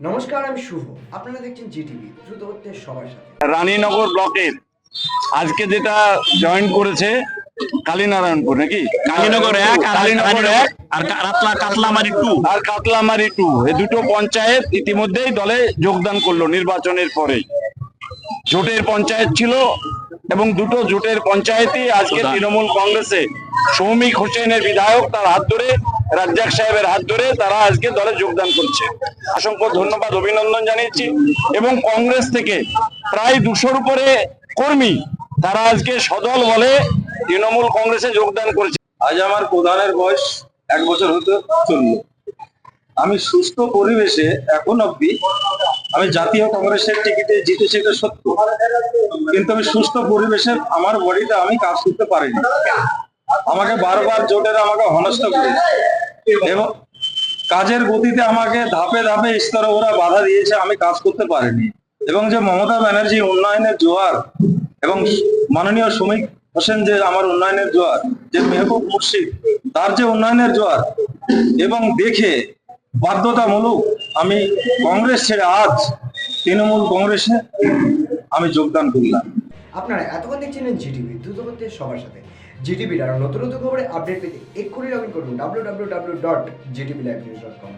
নমস্কার আমি শুভ। আপনারা দেখছেন জিটিভি দ্রুত হচ্ছে সবার সাথে। রানীনগর ব্লকের আজকে যেটা জয়েন করেছে কালীনারায়ণপুর নাকি? কালীনগর এক আর কালীনগর এক আর কাতলা কাতলামারি টু আর কাতলামারি টু এই দুটো পঞ্চায়েত ইতিমধ্যেই দলে যোগদান করল নির্বাচনের পরেই জোটের পঞ্চায়েত ছিল এবং দুটো জোটের পঞ্চায়েতই আজকে তৃণমূল কংগ্রেসে সৌমিক হোসেনের বিধায়ক তার হাত ধরে রাজ্জাক সাহেবের হাত ধরে তারা আজকে দলে যোগদান করছে। অসংখ্য ধন্যবাদ অভিনন্দন জানিয়েছি। এবং কংগ্রেস থেকে প্রায় দুশোর উপরে কর্মী তারা আজকে সদল বলে তৃণমূল কংগ্রেসে যোগদান করেছে। আজ আমার প্রধানের বয়স এক বছর হতে চলল। আমি সুস্থ পরিবেশে এখন অব্দি আমি জাতীয় কংগ্রেসের টিকিটে জিতেছি, এটা সত্য। কিন্তু আমি সুস্থ পরিবেশে আমার বডিতে আমি কাজ করতে পারিনি। আমাকে বারবার জোটের আমাকে হনস্ত করেছে এবং কাজের গতিতে আমাকে ধাপে ধাপে স্তরে ওরা বাধা দিয়েছে, আমি কাজ করতে পারিনি। এবং যে মমতা ব্যানার্জি উন্নয়নের জোয়ার, এবং মাননীয় শ্রমিক হোসেন যে আমার উন্নয়নের জোয়ার, যে মেহবুব মুর্শিদ, তার যে উন্নয়নের জোয়ার, এবং দেখে বাধ্যতামূলক আমি কংগ্রেস ছেড়ে আজ তৃণমূল কংগ্রেসে আমি যোগদান করলাম। আপনারা এতক্ষণ দেখছিলেন জিটিভি, দ্রুত সবার সাথে। জিটিভির আরও নতুন নতুন খবরে আপডেট পেতে এক্ষুনি লগ ইন করুন W W W dot GTV live news dot com